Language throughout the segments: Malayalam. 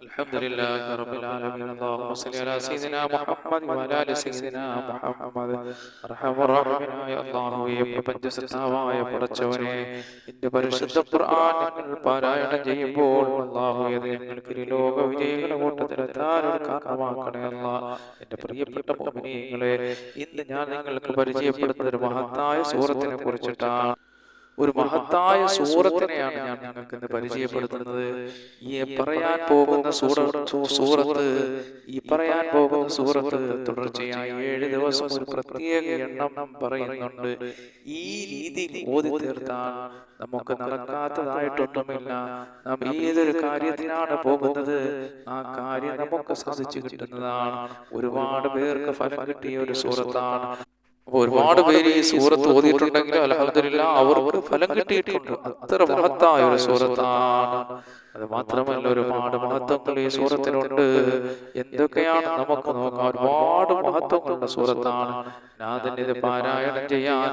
الحمد لله رب العالمين اللهم صل على سيدنا محمد وعلى ال سيدنا محمد അർഹമ റഹീമായ അല്ലാഹുവേ പ്രപഞ്ചസത്താവായ പടച്ചവനെ നിന്റെ പരിശുദ്ധ ഖുർആൻ ഞങ്ങൾ പാരായണം ചെയ്യുമ്പോൾ അല്ലാഹുവേ അത് ഞങ്ങൾക്ക് ഒരു ലോക വിജയികളുടെ കൂട്ടത്തിലെത്താൻ ഒരു കാരണമാക്കണേ അല്ലാ എന്റെ പ്രിയപ്പെട്ട മുഅ്മിനീങ്ങളെ ഇന്ന് ഞാൻ നിങ്ങൾക്ക് പരിചയപ്പെടുത്തുന്ന ഒരു മഹത്തായ സൂറത്തിനെ കുറിച്ചിട്ടാണ് ഒരു മഹത്തായ സൂറത്തിനെയാണ് ഞാൻ നിങ്ങൾക്ക് ഇന്ന് പരിചയപ്പെടുത്തുന്നത്. ഈ പറയാൻ പോകുന്ന സൂറത്ത് സൂറത്ത് ഈ പറയാൻ പോകുന്ന സൂറത്ത് തുടർച്ചയായി ഏഴ് ദിവസം ഒരു പ്രത്യേക എണ്ണം പറയുന്നുണ്ട്. ഈ രീതിയിൽ ഓതി തീർത്താൽ നമുക്ക് നടക്കാത്തതായിട്ടൊന്നുമില്ല. നാം ഏതൊരു കാര്യത്തിനാണ് പോകുന്നത്? ആ കാര്യം നമുക്ക് സാധിച്ചു കിട്ടുന്നതാണ്. ഒരുപാട് പേർക്ക് ഫലം കിട്ടിയ ഒരു സൂറത്താണ് ഒരുപാട് പേര് ഈ സൂറത്ത് ഓതിയിട്ടുണ്ടെങ്കിലും അലഹദില്ല അവർക്ക് ഫലം കിട്ടിയിട്ടുണ്ട്. അത്ര മഹത്തായ ഒരു സൂറത്താണ്. അത് മാത്രമല്ല ഒരുപാട് മഹത്വങ്ങൾ ഈ സൂറത്തിനുണ്ട് എന്തൊക്കെയാണ് നമുക്ക് നോക്കാം? ഒരുപാട് മഹത്വങ്ങളുള്ള സൂറത്താണ്. നാഥൻ ഇത് പാരായണം ചെയ്യാൻ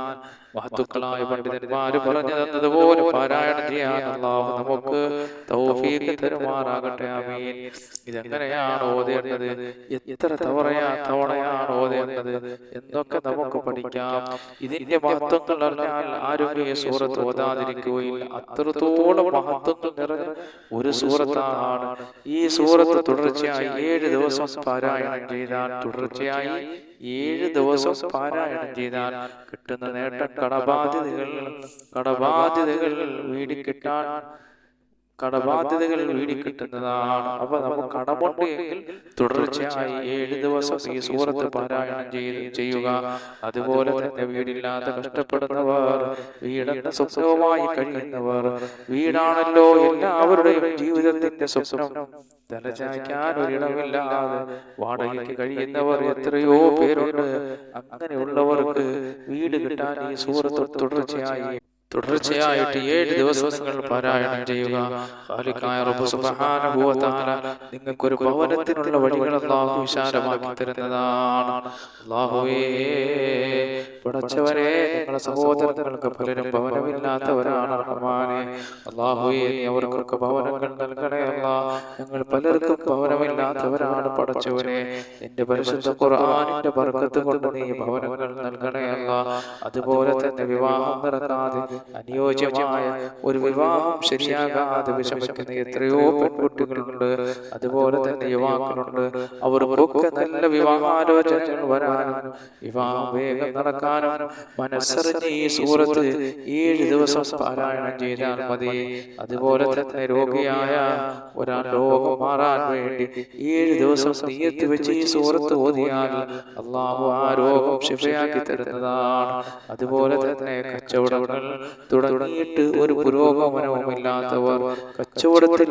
മഹത്തുക്കളായ പണ്ഡിതന്മാര് പറഞ്ഞു തന്നതുപോലെ പാരായണം ചെയ്യാൻ അള്ളാഹു. നമുക്ക് തൗഫീഖ് തരുമാറാകട്ടെ. ആമീൻ. ഇതെങ്ങനെയാണ് ഓതേണ്ടത്? എത്ര തവണയാ തവണയാണ് ഓതേണ്ടത്? എന്തൊക്കെ നമുക്ക് പഠിക്കാം? ഇതിന്റെ മഹത്വങ്ങൾ അറിഞ്ഞാൽ ആരും ഈ സൂറത്ത് ഓതാതിരിക്കുകയില്ല. അത്രത്തോളം മഹത്വങ്ങൾ നിറഞ്ഞ ഒരു സൂറത്താണ്. ഈ സൂറത്ത് തുടർച്ചയായി ഏഴ് ദിവസം പാരായണം ചെയ്താൽ തുടർച്ചയായി ഏഴ് ദിവസം പാരായണം ചെയ്താൽ കിട്ടുന്ന നേട്ടം കടബാധ്യതകൾ കടബാധ്യതകൾ വീടിക്കിട്ടാൻ കടബാധ്യതകൾ വീടിക്കിട്ടുന്നതാണ്. അപ്പൊ നമുക്ക് കടമുണ്ട് എങ്കിൽ തുടർച്ചയായി ഏഴ് ദിവസം ഈ സൂറത്ത് പാരായണം ചെയ്ത് ചെയ്യുക. അതുപോലെ തന്നെ വീടില്ലാതെ കഷ്ടപ്പെടുന്നവർ വീടെന്ന സ്വപ്നവുമായി കഴിയുന്നവർ വീടാണല്ലോ എല്ലാവരുടെയും ജീവിതത്തിന്റെ സ്വപ്നം. തലചായ്ക്കാൻ ഒരിടമില്ലാതെ വാടകയ്ക്ക് കഴിയുന്നവർ എത്രയോ പേരുണ്ട്. അങ്ങനെയുള്ളവർക്ക് വീട് കിട്ടാൻ ഈ സൂറത്ത് തുടർച്ചയായി തുടർച്ചയായിട്ട് ഏഴ് ദിവസം നിങ്ങൾ പാരായണം ചെയ്യുക. നിങ്ങൾക്കൊരു ഭവനത്തിനുള്ള വഴികൾ അള്ളാഹു വിശാലമാക്കി തരുന്നതാണ്. അള്ളാഹുവേ പടച്ചവരെ നിങ്ങളുടെ സഹോദരങ്ങൾക്ക് പലരും ഭവനമില്ലാത്തവരാണ് റഹ്മാനെ. അള്ളാഹുവേ നീ അവർക്കൊക്കെ ഭവനങ്ങൾ നൽകണേ അല്ല. ഞങ്ങൾ പലർക്കും ഭവനമില്ലാത്തവരാണ് പടച്ചവരെ നിന്റെ പരിശുദ്ധ ഖുർആാനിന്റെ ബർക്കത്ത് കൊണ്ട് നീ ഭവനങ്ങൾ നൽകണേ അല്ല. അതുപോലെ തന്നെ വിവാഹം നടക്കാതെ അനുയോജ്യമായ ഒരു വിവാഹം ശരിയാകാതെ വിഷമിക്കുന്ന എത്രയോ പെൺകുട്ടികളുണ്ട്. അതുപോലെ തന്നെ യുവാക്കളുണ്ട്. അവർ അവർക്കൊക്കെ നല്ല വിവാഹാലോചനകൾ വരാനും വിവാഹം വേഗം നടക്കാനും മനസ്സറിഞ്ഞ് ഈ സൂറത്ത് ഏഴ് ദിവസം പാരായണം ചെയ്താൽ മതി. അതുപോലെ തന്നെ രോഗിയായ ഒരാൾ രോഗം മാറാൻ വേണ്ടി ഏഴ് ദിവസം നീയത്ത് വെച്ച് ഈ സൂറത്ത് ഓതിയാൽ അള്ളാഹു ആ രോഗം ശിഫയാക്കി തരുന്നതാണ്. അതുപോലെ തന്നെ കച്ചവടങ്ങൾ തുടങ്ങിയിട്ട് ഒരു പുരോഗമനവുമില്ലാത്തവർ കച്ചവടത്തിൽ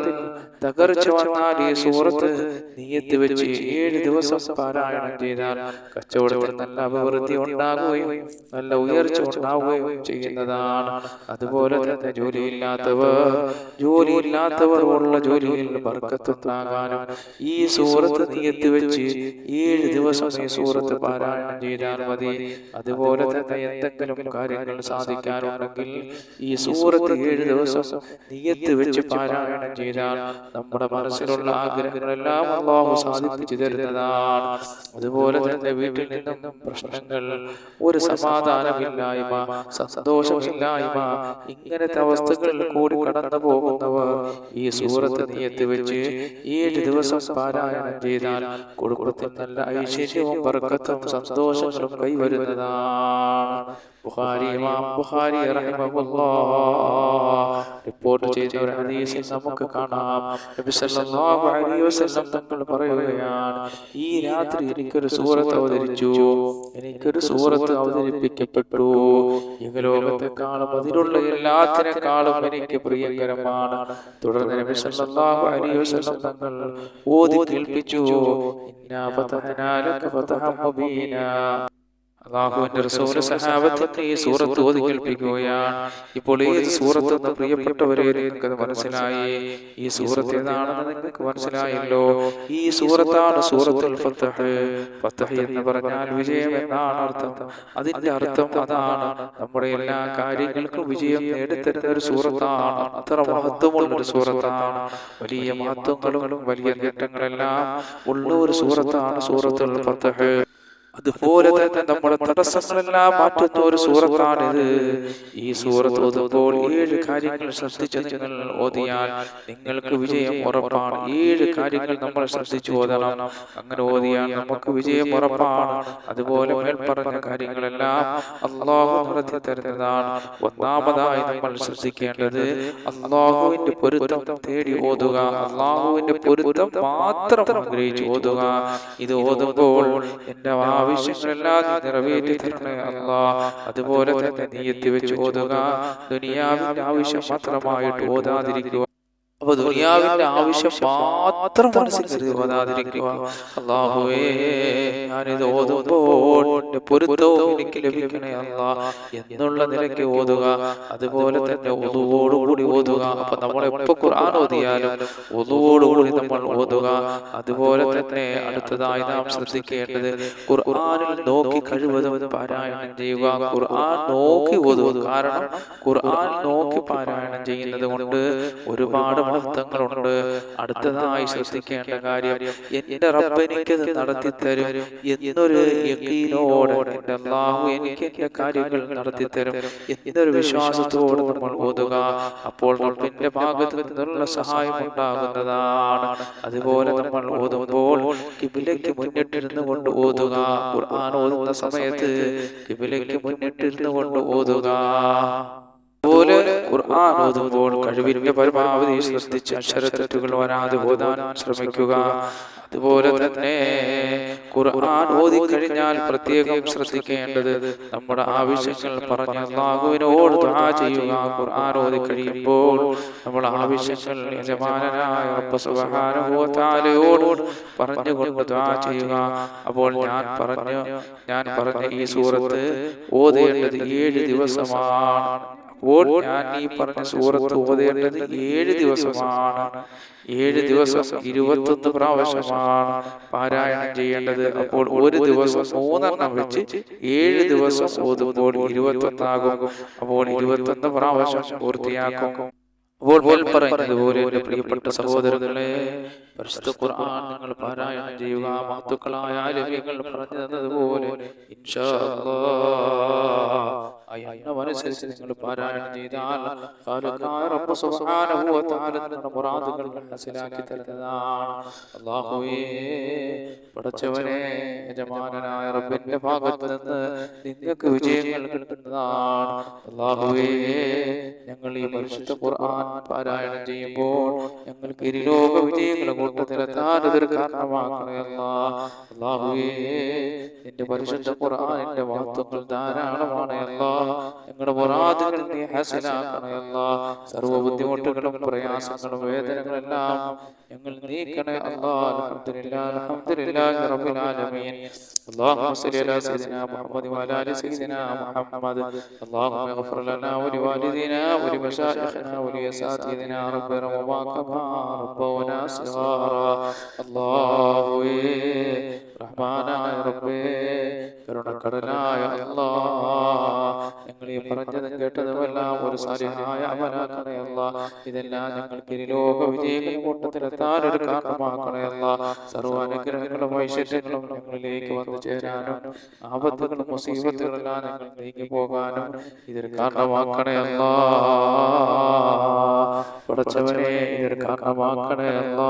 തകർച്ച വന്നാൽ ഈ സൂറത്ത് നീയത്ത് വെച്ച് ഏഴ് ദിവസം പാരായണം ചെയ്താൽ കച്ചവടത്തിൽ നല്ല അഭിവൃദ്ധി ഉണ്ടാകുകയും നല്ല ഉയർച്ച ഉണ്ടാവുകയും ചെയ്യുന്നതാണ്. അതുപോലെ തന്നെ ജോലിയില്ലാത്തവർ ജോലിയില്ലാത്തവർ ഉള്ള ജോലിയിൽ ബർക്കത്തുണ്ടാകാനും ഈ സൂറത്ത് നീയത്ത് വെച്ച് ഏഴ് ദിവസം ഈ സൂറത്ത് പാരായണം ചെയ്താൽ മതി. അതുപോലെ തന്നെ എന്തെങ്കിലും കാര്യങ്ങൾ സാധിക്കാനുണ്ടെങ്കിൽ ഈ സൂറത്ത് ഏഴ് ദിവസം നീയത്ത് വെച്ച് പാരായണം ചെയ്താൽ നമ്മുടെ മനസ്സിലുള്ള ആഗ്രഹങ്ങളെല്ലാം അള്ളാഹു സാധിപ്പിച്ചു തരുന്നതാണ്. അതുപോലെ തന്നെ വീട്ടിൽ നിന്നും പ്രശ്നങ്ങൾ ഒരു സമാധാനമില്ലായ്മ സന്തോഷമില്ലായ്മ ഇങ്ങനത്തെ അവസ്ഥകളിൽ കൂടി കടന്നു പോകുന്നവർ ഈ സൂറത്ത് നീയത്ത് വെച്ച് ഏഴ് ദിവസം പാരായണം ചെയ്താൽ കുടുംബത്തിൽ നല്ല ഐശ്വര്യവും ബർക്കത്തും സന്തോഷങ്ങളും കൈവരുന്നതാണ്. ബുഖാരി ഇമാം ബുഖാരി റഹിമഹുല്ലാഹ് റിപ്പോർട്ട് ചെയ്ത ഒരു ഹദീസിൽ നമുക്ക് കാണാം. നബി സല്ലല്ലാഹു അലൈഹി വസല്ലം തങ്ങൾ പറയുകയാണ് ഈ രാത്രി എനിക്കൊരു സൂറത്ത് അവതരിച്ചു. എനിക്കൊരു സൂറത്ത് അവതരിപ്പിക്കപ്പെട്ടു. യുഗലോകത്തെക്കാളും അതിലുള്ള എല്ലാത്തിനേക്കാളും എനിക്ക് പ്രിയങ്കരമാണ്. തുടർന്ന് നബി സല്ലല്ലാഹു അലൈഹി വസല്ലം തങ്ങൾ ഓതി കേൾപ്പിച്ചു. ഇന്നാ ഫതഹനാ ലക ഫതഹ മുബീനാ. അള്ളാഹുവിന്റെ റസൂൽ സഹാബത്തിന്റെ ഈ സൂറത്ത് ഓതി കേൾപ്പിക്കുകയാണ്. ഇപ്പോൾ ഏത് സൂറത്ത് എന്ന് പ്രിയപ്പെട്ടവരെ നിങ്ങൾക്ക് അത് മനസ്സിലായി. ഈ സൂറത്ത് ഏതാണെന്ന് നിങ്ങൾക്ക് മനസ്സിലായല്ലോ. ഈ സൂറത്താണ് സൂറത്തുൽ ഫത്തഹ് ഫത്തഹ് എന്ന് പറഞ്ഞാൽ വിജയം എന്നാണ് അർത്ഥം. അതിന്റെ അർത്ഥം അതാണ്. നമ്മുടെ എല്ലാ കാര്യങ്ങൾക്കും വിജയം നേടിത്തരുന്ന ഒരു സൂറത്താണ്. അത്ര മഹത്വമുള്ള ഒരു സൂറത്താണ്. വലിയ മഹത്വങ്ങളും വലിയ നേട്ടങ്ങളെല്ലാം ഉള്ള ഒരു സൂറത്താണ് സൂറത്തുൽ ഫത്തഹ് അതുപോലെ തന്നെ നമ്മുടെ തടസ്സങ്ങളെല്ലാം മാറ്റുന്ന ഒരു സൂറത്താണിത്. ഈ സൂറത്ത് ഓതുമ്പോൾ ഏഴ് കാര്യങ്ങൾ ശ്രദ്ധിച്ച് നിങ്ങൾ ഓതിയാൽ നിങ്ങൾക്ക് വിജയം ഉറപ്പാണ്. ഏഴ് കാര്യങ്ങൾ നമ്മൾ ശ്രദ്ധിച്ചു ഓതണം. അങ്ങനെ ഓതിയാൽ നമുക്ക് വിജയം ഉറപ്പാണ്. അതുപോലെ മേൽപ്പറഞ്ഞ കാര്യങ്ങളെല്ലാം അള്ളാഹു നടത്തി തരുന്നതാണ്. ഒന്നാമതായി നമ്മൾ ശ്രദ്ധിക്കേണ്ടത് അള്ളാഹുവിന്റെ പൊരുത്തം തേടി ഓതുക. അള്ളാഹുവിന്റെ പൊരുത്തം മാത്രം ഓതുക. ഇത് ഓതുമ്പോൾ എന്റെ ആവശ്യങ്ങളെല്ലാം നിറവേറ്റി തരണേ അല്ല. അതുപോലെ തന്നെ നീ എത്തിവെച്ച് ഓതുക. ദുനിയാവിന്റെ ആവശ്യം മാത്രമായിട്ട് ഓതാതിരിക്കുക അപ്പൊ ദുനിയാവിന്റെ ആവശ്യം മാത്രം മനസ്സിൽ അള്ളാഹുവേ ഞാനിത് ഓതുമ്പോൾ എന്റെ പൊരുത്തവും എനിക്ക് ലഭിക്കണേ അല്ലാ. എന്നുള്ള നിലയ്ക്ക് ഓതുക. അതുപോലെ തന്നെ ഒതുവോടുകൂടി ഓതുക. അപ്പൊ നമ്മൾ എപ്പോ ഖുർആൻ ഓതിയാലും ഒതുവോടുകൂടി നമ്മൾ ഓതുക. അതുപോലെ തന്നെ അടുത്തതായി നാം ശ്രദ്ധിക്കേണ്ടത് ഖുർആനിൽ നോക്കി കഴിവതും പാരായണം ചെയ്യുക. ഖുർആൻ നോക്കി ഓതുക. കാരണം ഖുർആൻ നോക്കി പാരായണം ചെയ്യുന്നത് കൊണ്ട് ഒരുപാട് മഹത്വങ്ങളുണ്ട്. അടുത്തതായി ശ്രദ്ധിക്കേണ്ട കാര്യം എന്റെ റബ്ബ് എനിക്കത് നടത്തി തരും എന്നൊരു യക്കീനോട് അള്ളാഹു എനിക്ക് കാര്യങ്ങൾ നടത്തി തരും എന്നൊരു വിശ്വാസത്തോട് നമ്മൾ ഓതുക. അപ്പോൾ റബ്ബിന്റെ ഭാഗത്ത് നിന്നുള്ള സഹായം ഉണ്ടാകുന്നതാണ്. അതുപോലെ നമ്മൾ ഓതുമ്പോൾ കിബിലേക്ക് മുന്നിട്ടിരുന്നു കൊണ്ട് ഓതുക. ഖുർആൻ ഓതുന്ന സമയത്ത് കിബിലേക്ക് മുന്നിട്ടിരുന്നു കൊണ്ട് ഓതുക. അതുപോലെ ഖുർആൻ ഓതുമ്പോൾ കഴിവിന്റെ പരമാവധി ശ്രദ്ധിച്ച് അക്ഷരത്തെറ്റുകൾ വരാതെ ഓതാൻ ശ്രമിക്കുക. അതുപോലെ തന്നെ ഖുർആൻ ഓതി കഴിഞ്ഞാൽ പ്രത്യേകം ശ്രദ്ധിക്കേണ്ടത് നമ്മുടെ ആവശ്യങ്ങൾ പറഞ്ഞ അള്ളാഹുവിനോട് ദുആ ചെയ്യുക. ഖുർആൻ ഓതി കഴിയുമ്പോൾ നമ്മുടെ ആവശ്യങ്ങൾ യജമാനനായ റബ്ബ് സുബ്ഹാനഹു വ തആലയോട് പറഞ്ഞുകൊണ്ട് ദുആ ചെയ്യുക. അപ്പോൾ ഞാൻ പറഞ്ഞു ഞാൻ പറഞ്ഞ ഈ സൂറത്ത് ഓതേണ്ടത് ഏഴ് ദിവസമാണ്. ഞാൻ ഈ പറഞ്ഞ സൂറത്ത് ഓതേണ്ടത് ഏഴ് ദിവസമാണ്. ഏഴ് ദിവസം ഇരുപത്തൊന്ന് പ്രാവശ്യമാണ് പാരായണം ചെയ്യേണ്ടത്. അപ്പോൾ ഒരു ദിവസം മൂന്നെണ്ണം വെച്ച് ഏഴ് ദിവസം ഓതുമ്പോൾ ഇരുപത്തൊന്നാകും. അപ്പോൾ ഇരുപത്തൊന്ന് പ്രാവശ്യം പൂർത്തിയാക്കും. അപ്പോൾ പോൽ പറയുന്നതുപോലെ എന്റെ പ്രിയപ്പെട്ട സഹോദരങ്ങളെ പരിശുദ്ധ ഖുർആൻ നിങ്ങൾ പാരായണം ചെയ്യുക മാത്തുക്കളായ പറഞ്ഞു തന്നതുപോലെ അനുസരിച്ച് നിങ്ങൾ പാരായണം ചെയ്താൽ മുറാദുകൾ മനസ്സിലാക്കി തരുന്നതാണ്. പടച്ചവനെ യജമാനനായ റബ്ബിന്റെ ഭാഗത്ത് നിന്ന് നിങ്ങൾക്ക് വിജയങ്ങൾ കിട്ടുന്നതാണ്. അല്ലാഹുവേ ഞങ്ങൾ ഈ പരിശുദ്ധ ഖുർആൻ പാരായണം ചെയ്യുമ്പോൾ ഞങ്ങൾക്ക് ഇരുലോക വിജയങ്ങളെ കൂട്ടത്തിലെത്താൻ ഇതൊരു കാരണമാക്കണേ അല്ലാ അല്ലാഹുവേ നിന്റെ പരിശുദ്ധ ഖുർആനിന്റെ മഹത്വങ്ങൾ ധാരാളമാണ് അല്ലാ ഞങ്ങളുടെ മുറാദുകൾ നീ ഹാസിലാക്കണേ അല്ലാ സർവ്വ ബുദ്ധിമുട്ടുകളും പ്രയാസങ്ങളും വേദനകളെല്ലാം ഞങ്ങൾ നീക്കണേ അല്ലാ അൽഹംദുലില്ലാ അൽഹംദുലില്ലാഹി റബ്ബിൽ ആലമീൻ اللهم صل على سيدنا محمد وعلى ال سيدنا محمد اللهم اغفر لنا ولوالدينا ولمشايخنا ساتذنا رب رمضان رضاك ربونا صغارا. الله رحمانا يا ربي കരുണക്കടലായ അല്ലാ. ഞങ്ങൾ ഈ പറഞ്ഞതും കേട്ടതുമെല്ലാം ഒരു സാലിഹായ അമലാക്കണേ അല്ലാ. ഇതെല്ലാം ഞങ്ങൾക്ക് ലോക വിജയങ്ങൾ കൂട്ടത്തിലെത്താൻ ഒരു കാരണമാക്കണയല്ല സർവ അനുഗ്രഹങ്ങളും വൈശിഷ്ട്യങ്ങളും ഞങ്ങളിലേക്ക് വന്നു ചേരാനും ആപത്തുകളും മുസീബത്തുകളെല്ലാം ഞങ്ങൾ നീങ്ങി പോകാനും ഇതൊരു കാരണമാക്കണേ അല്ലാ. പടച്ചവനെ ഇതൊരു കാരണമാക്കണേ അല്ലാ.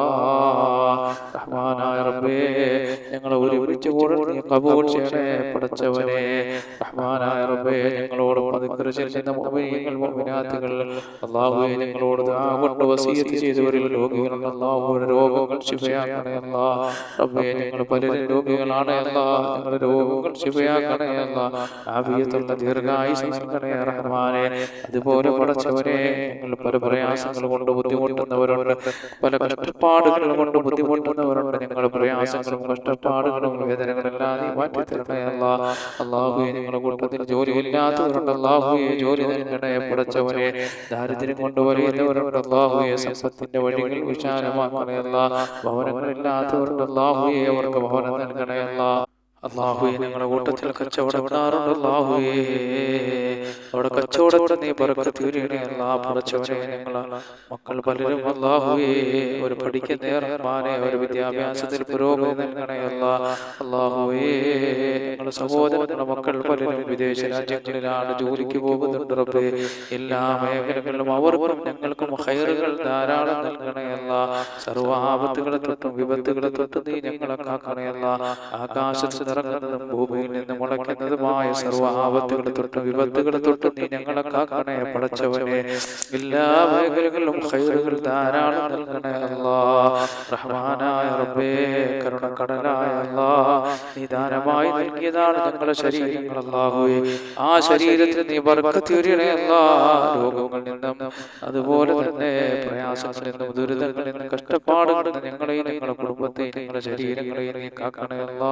റഹ്മാനായ റബ്ബേ ഞങ്ങളെ ഒരുമിച്ച് കൂടെ നീ കബൂൽ ചെയ്യണേ. പടച്ചവനെ റഹ്മാനായ റബ്ബേ ഞങ്ങളോട് പതുക്കർ ചെല്ലുന്ന മുഅ്മിനീങ്ങൾ മുഅ്മിനാത്തുകൾ അല്ലാഹുവേ ഞങ്ങളോട് ദുആ കൊണ്ട് വസീയത്ത് ചെയ്തവരിൽ രോഗികളുണ്ട് അല്ലാഹുവേ രോഗങ്ങൾ ശിഫയാക്കണേ അല്ലാ. റബ്ബേ ഞങ്ങൾ പലരും രോഗികളാണ് അല്ലാ. ഞങ്ങളുടെ രോഗങ്ങൾ ശിഫയാക്കണേ അല്ലാ. ആഫിയത്തുള്ള ദീർഘായുസ് നൽകണേ റഹ്മാനേ. അതുപോലെ പടച്ചവനെ ഞങ്ങൾ പല പ്രയാസങ്ങൾ കൊണ്ട് ബുദ്ധിമുട്ടുന്നവരുണ്ട്. പല കഷ്ടപ്പാടുകൾ കൊണ്ട് ബുദ്ധിമുട്ടുന്നവരുണ്ട്. ഞങ്ങളുടെ പ്രയാസങ്ങളും കഷ്ടപ്പാടുകളും വേദനകളെല്ലാം നീ മാറ്റി തരണേ അല്ല. അള്ളാഹുയെ ഞങ്ങളുടെ കൂട്ടത്തിൽ ജോലിയില്ലാത്തവരുണ്ട്. അള്ളാഹുയെ ജോലി നൽകണേ പടച്ചവനെ ദാരിദ്ര്യം കൊണ്ട് വലിയവരുണ്ട് അള്ളാഹുയെ സമ്പത്തിന്റെ വഴികൾ വിശാലമാക്കണേ അല്ല ഭവനങ്ങളില്ലാത്തവരുണ്ട്. അള്ളാഹുയെ അവർക്ക് ഭവനം നൽകണയല്ല അള്ളാഹുയെ ഞങ്ങളുടെ കൂട്ടത്തിൽ കച്ചവടക്കാറുണ്ട് അള്ളാഹുയേ അവിടെ കച്ചവടത്തിൽ നീ പറക്കത്തി വരികണേ അല്ലാ പടച്ചവനെ ഞങ്ങൾ മക്കൾ പലരും അള്ളാഹുയേ ഒരു പഠിക്കുന്ന റഹ്മാനെ ഒരു വിദ്യാഭ്യാസത്തിൽ പുരോഗതി നൽകണേ അല്ലാ അള്ളാഹുവേ ഞങ്ങളുടെ സഹോദരങ്ങളുടെ മക്കൾ പലരും വിദേശ രാജ്യങ്ങളിലാണ് ജോലിക്ക് പോകുന്നുണ്ട് റബ്ബേ. എല്ലാ മേഖലകളിലും അവർക്കും ഞങ്ങൾക്കും ഹൈറുകൾ ധാരാളം നൽകണേ അല്ല സർവ ആപത്തുകളെ തൊട്ടും വിപത്തുകളെ തൊട്ടും നീ ഞങ്ങളെ കാക്കണേ അല്ല ആകാശത്ത് നിറങ്ങുന്നതും ഭൂമിയിൽ നിന്ന് മുളയ്ക്കുന്നതുമായ സർവ ആപത്തുകളെ തൊട്ടും വിപത്തുകളെ തൊട്ടും നീ ഞങ്ങളെ കാക്കണേ പടച്ചവനെ. എല്ലാ മേഖലകളിലും ഹൈറുകൾ ധാരാളം നൽകണേ അല്ലാ. റഹ്മാനായ റബ്ബേ കരുണക്കടലായ അല്ലാ. നീ ദാനമായി നൽകിയതാണ് ഞങ്ങളുടെ ശരീരങ്ങൾ അല്ലാഹുവേ. ആ ശരീരത്തിൽ നീ ബർക്കത്തിയൊരിയണേ അല്ലാ. രോഗങ്ങളിൽ നിന്നും അതുപോലെ തന്നെ പ്രയാസങ്ങളിൽ നിന്നും ദുരിതങ്ങളിൽ നിന്നും കഷ്ടപ്പാടുകളിൽ നിന്നും ഞങ്ങളെയും ഞങ്ങളുടെ കുടുംബത്തെയും ഞങ്ങളുടെ ശരീരങ്ങളെയും നീ കാക്കണേ അല്ലാ.